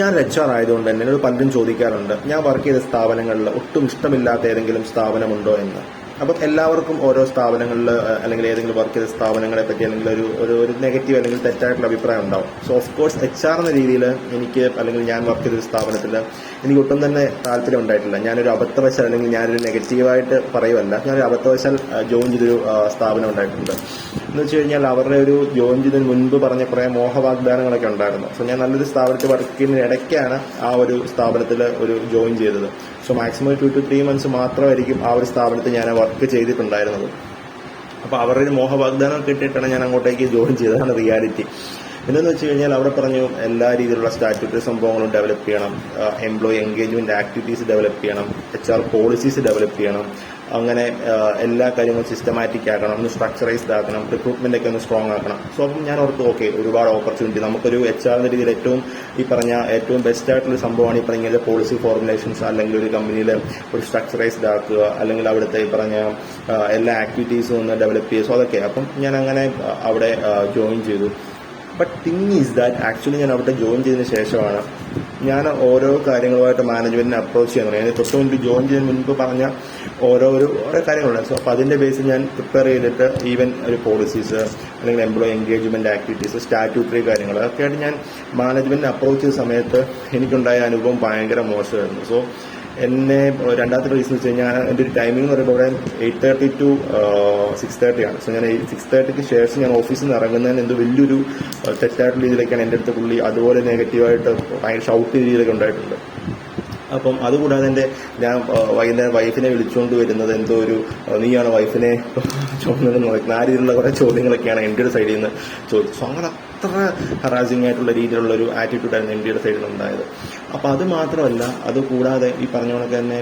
ഞാൻ H R ആയതുകൊണ്ട് തന്നെ എന്നോട് പലരും ചോദിക്കാറുണ്ട് ഞാൻ വർക്ക് ചെയ്ത സ്ഥാപനങ്ങളിൽ ഒട്ടും ഇഷ്ടമില്ലാത്ത ഏതെങ്കിലും സ്ഥാപനമുണ്ടോ എന്ന്? അപ്പം എല്ലാവർക്കും ഓരോ സ്ഥാപനങ്ങളിൽ അല്ലെങ്കിൽ ഏതെങ്കിലും വർക്ക് ചെയ്ത സ്ഥാപനങ്ങളെ പറ്റി അല്ലെങ്കിൽ ഒരു ഒരു ഒരു നെഗറ്റീവ് അല്ലെങ്കിൽ തെറ്റായിട്ടുള്ള അഭിപ്രായം ഉണ്ടാവും. So of course H R എന്ന രീതിയിൽ എനിക്ക് അല്ലെങ്കിൽ ഞാൻ വർക്ക് ചെയ്ത സ്ഥാപനത്തിൽ എനിക്ക് ഒട്ടും തന്നെ താല്പര്യം ഉണ്ടായിട്ടില്ല. ഞാനൊരു അബദ്ധവശാൽ അല്ലെങ്കിൽ ഞാനൊരു നെഗറ്റീവായിട്ട് പറയുമല്ല ഞാനൊരു അബദ്ധവശാൽ ജോയിൻ ചെയ്തൊരു സ്ഥാപനം ഉണ്ടായിട്ടുണ്ട്. എന്ന് വെച്ച് കഴിഞ്ഞാൽ അവരുടെ ഒരു ജോയിൻ ചെയ്തതിന് മുൻപ് പറഞ്ഞ കുറേ മോഹവാഗ്ദാനങ്ങളൊക്കെ ഉണ്ടായിരുന്നു. സോ ഞാൻ നല്ലൊരു സ്ഥാപനത്തിൽ വർക്ക് ഇടയ്ക്കാണ് ആ ഒരു സ്ഥാപനത്തിൽ ഒരു ജോയിൻ ചെയ്തത്. So maximum two two three months മാത്രമായിരിക്കും ആ ഒരു സ്ഥാപനത്തിൽ ഞാൻ വർക്ക് ചെയ്തിട്ടുണ്ടായിരുന്നത്. അപ്പോൾ അവരുടെ ഒരു മോഹവാഗ്ദാനം കിട്ടിയിട്ടാണ് ഞാൻ അങ്ങോട്ടേക്ക് ജോയിൻ ചെയ്തതാണ് റിയാലിറ്റി പിന്നെന്ന് വെച്ച് കഴിഞ്ഞാൽ അവിടെ പറഞ്ഞു എല്ലാ രീതിയിലുള്ള സ്റ്റാറ്റ്യൂട്ടറി സംഭവങ്ങളും ഡെവലപ്പ് ചെയ്യണം. എംപ്ലോയി എൻഗേജ്മെന്റ് ആക്ടിവിറ്റീസ് ഡെവലപ്പ് ചെയ്യണം. എച്ച് ആർ പോളിസീസ് ഡെവലപ്പ് ചെയ്യണം. അങ്ങനെ എല്ലാ കാര്യങ്ങളും സിസ്റ്റമാറ്റിക് ആക്കണം. ഒന്ന് സ്ട്രക്ചറൈസ്ഡ് ആക്കണം. റിക്രൂട്ട്മെന്റ് ഒക്കെ ഒന്ന് സ്ട്രോങ് ആക്കണം. സോ അപ്പം ഞാൻ ഓർത്ത് ഓക്കെ ഒരുപാട് ഓപ്പർച്യൂണിറ്റി നമുക്കൊരു എച്ച് എന്ന രീതിയിൽ ഏറ്റവും ഈ പറഞ്ഞ ഏറ്റവും ബെസ്റ്റ് ആയിട്ടുള്ള സംഭവമാണ് ഈ പറഞ്ഞ പോളിസി ഫോർമുലേഷൻസ് അല്ലെങ്കിൽ ഒരു കമ്പനിയിൽ ഒരു സ്ട്രക്ചറൈസ്ഡ് ആക്കുക. അല്ലെങ്കിൽ അവിടുത്തെ ഈ പറഞ്ഞ എല്ലാ ആക്ടിവിറ്റീസും ഒന്ന് ഡെവലപ്പ് ചെയ്യുക. സോ അതൊക്കെ. അപ്പം ഞാൻ അങ്ങനെ അവിടെ ജോയിൻ ചെയ്തു. But thing is that actually ഞാൻ അവിടെ ജോയിൻ ചെയ്തതിന് ശേഷമാണ് ഞാൻ ഓരോ കാര്യങ്ങളുമായിട്ട് മാനേജ്മെന്റിനെ അപ്രോച്ച് ചെയ്യാൻ തുടങ്ങി തൊട്ട് മുൻപ് ജോയിൻ ചെയ്യുന്നതിന് മുൻപ് പറഞ്ഞ ഓരോ ഒരു ഓരോ കാര്യങ്ങളുണ്ട്. സോ അപ്പോൾ അതിന്റെ ബേസിൽ ഞാൻ പ്രിപ്പയർ ചെയ്തിട്ട് ഈവൻ ഒരു പോളിസീസ് അല്ലെങ്കിൽ എംപ്ലോയി എൻഗേജ്മെന്റ് ആക്ടിവിറ്റീസ് സ്റ്റാറ്റ്യൂട്ടറി കാര്യങ്ങൾ അതൊക്കെയായിട്ട് ഞാൻ മാനേജ്മെന്റിനെ അപ്രോച്ച് ചെയ്ത സമയത്ത് എനിക്കുണ്ടായ അനുഭവം ഭയങ്കര മോശമായിരുന്നു. സോ എന്നെ രണ്ടാമത്തെ റീസൺ വെച്ച് കഴിഞ്ഞാൽ എന്റെ ഒരു ടൈമിംഗ് എന്ന് പറയുമ്പോൾ അവിടെ eight thirty to six thirty ആണ്. സോ ഞാൻ സിക്സ് തേർട്ടിക്ക് ശേഷം ഞാൻ ഓഫീസിൽ നിന്ന് ഇറങ്ങുന്നതിന് എന്തോ വലിയൊരു തെറ്റായിട്ടുള്ള രീതിയിലേക്കാണ് എന്റെ അടുത്ത് പുള്ളി അതുപോലെ നെഗറ്റീവായിട്ട് ഭയങ്കര ഷൗട്ട് രീതിയിലൊക്കെ ഉണ്ടായിട്ടുണ്ട്. അപ്പം അതുകൂടാതെ എന്റെ ഞാൻ വൈകുന്നേരം വൈഫിനെ വിളിച്ചുകൊണ്ട് വരുന്നത് എന്തോ ഒരു നീയാണ് വൈഫിനെ ചോദിക്കുന്നത് ആ രീതിയിലുള്ള കുറേ ചോദ്യങ്ങളൊക്കെയാണ് എന്റെ ഒരു സൈഡിൽ നിന്ന് ചോദിച്ചത്. സോ അങ്ങനെ അത്ര ഹറാസിംഗ് ആയിട്ടുള്ള രീതിയിലുള്ള ഒരു ആറ്റിറ്റ്യൂഡായിരുന്നു എന്റെ സൈഡിൽ നിന്ന് ഉണ്ടായത് അപ്പോൾ അത് മാത്രമല്ല അത് കൂടാതെ ഈ പറഞ്ഞ കണക്ക് തന്നെ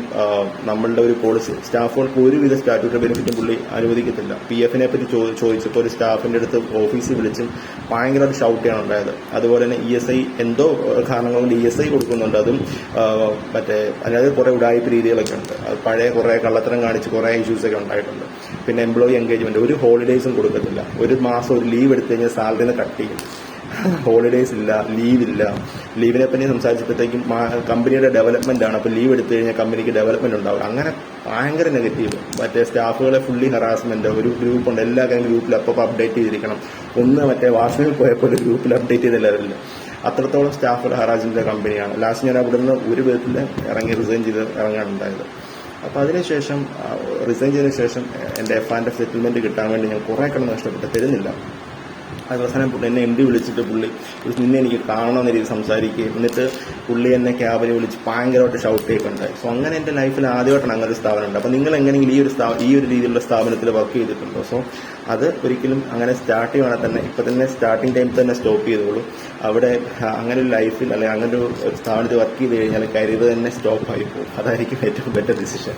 നമ്മളുടെ ഒരു പോളിസി സ്റ്റാഫുകൾക്ക് ഒരുവിധ സ്റ്റാറ്റ്യൂട്ടറി ബെനിഫിറ്റും പുള്ളി അനുവദിക്കത്തില്ല. പി എഫിനെ പറ്റി ചോദിച്ചപ്പോൾ ഒരു സ്റ്റാഫിന്റെ അടുത്ത് ഓഫീസിൽ വിളിച്ചും ഭയങ്കരമായിട്ട് ഷൗട്ട് ചെയ്യാൻ ഉണ്ടായത്. അതുപോലെ തന്നെ ഇ എസ് ഐ എന്തോ കാരണങ്ങൾ കൊണ്ട് ഇ എസ് ഐ കൊടുക്കുന്നുണ്ട്. അതും മറ്റേ അതായത് കുറേ ഉടായ്പ രീതികളൊക്കെ ഉണ്ട്. പഴയ കുറേ കള്ളത്തരം കാണിച്ച് കുറേ ഇഷ്യൂസ് ഒക്കെ ഉണ്ടായിട്ടുണ്ട്. പിന്നെ എംപ്ലോയി എൻഗേജ്മെന്റ് ഒരു ഹോളിഡേയ്സും കൊടുക്കത്തില്ല. ഒരു മാസം ഒരു ലീവ് എടുത്തു കഴിഞ്ഞാൽ സാലറിന്ന് കട്ട് ചെയ്യും. ഹോളിഡേയ്സ് ഇല്ല ലീവ് ഇല്ല. ലീവിനെ പറ്റി സംസാരിച്ചപ്പോഴത്തേക്കും കമ്പനിയുടെ ഡെവലപ്മെന്റ് ആണ്. അപ്പോൾ ലീവ് എടുത്തു കഴിഞ്ഞാൽ കമ്പനിക്ക് ഡെവലപ്മെന്റ് ഉണ്ടാവും. അങ്ങനെ ഭയങ്കര നെഗറ്റീവ് മറ്റേ സ്റ്റാഫുകളെ ഫുള്ളി ഹറാസ്മെന്റ് ഒരു ഗ്രൂപ്പ് ഉണ്ട്. എല്ലാ കാര്യം ഗ്രൂപ്പിൽ അപ്പോൾ അപ്ഡേറ്റ് ചെയ്തിരിക്കണം. ഒന്ന് മറ്റേ വാഷിംഗിൽ പോയപ്പോൾ ഗ്രൂപ്പിൽ അപ്ഡേറ്റ് ചെയ്ത ലെവലിൽ അത്രത്തോളം സ്റ്റാഫ് ഹറാജിന്റെ കമ്പനിയാണ് ലാസ്റ്റ് ഞാൻ അവിടുന്ന് ഒരു വിധത്തിൽ ഇറങ്ങി റിസൈൻ ചെയ്ത് ഇറങ്ങാനുണ്ടായത്. അപ്പോൾ അതിനുശേഷം റിസൈൻ ചെയ്തതിനു ശേഷം എന്റെ എഫ് ആൻഡ് സെറ്റിൽമെന്റ് കിട്ടാൻ വേണ്ടി ഞാൻ കുറേ കിടന്ന് നഷ്ടപ്പെട്ട് തരുന്നില്ല. അവസാനം എന്നെ എം ഡി വിളിച്ചിട്ട് പുള്ളി വിളിച്ച് നിന്നെ എനിക്ക് കാണണമെന്ന രീതിയിൽ സംസാരിക്കുകയും എന്നിട്ട് പുള്ളി എന്നെ ക്യാബിൽ വിളിച്ച് ഭയങ്കരമായിട്ട് ഷൗട്ട് ചെയ്യുന്നുണ്ടായി സോ അങ്ങനെ എന്റെ ലൈഫിൽ ആദ്യമായിട്ടാണ് അങ്ങനെ ഒരു സ്ഥാപനം ഉണ്ട്. അപ്പോൾ നിങ്ങൾ എങ്ങനെയെങ്കിലും ഈ ഒരു സ്ഥാപനം ഈ ഒരു രീതിയിലുള്ള സ്ഥാപനത്തിൽ വർക്ക് ചെയ്തിട്ടുണ്ടോ? സോ അത് ഒരിക്കലും അങ്ങനെ സ്റ്റാർട്ട് ചെയ്യുവാണെങ്കിൽ തന്നെ ഇപ്പം തന്നെ സ്റ്റാർട്ടിംഗ് ടൈമിൽ തന്നെ സ്റ്റോപ്പ് ചെയ്തോളൂ. അവിടെ അങ്ങനെ ഒരു ലൈഫിൽ അല്ലെങ്കിൽ അങ്ങനെ ഒരു സ്ഥാപനത്തിൽ വർക്ക് ചെയ്ത് കഴിഞ്ഞാൽ കരിയർ തന്നെ സ്റ്റോപ്പ് ആയി പോകും. അതായിരിക്കും ഏറ്റവും ബെറ്റർ ഡിസിഷൻ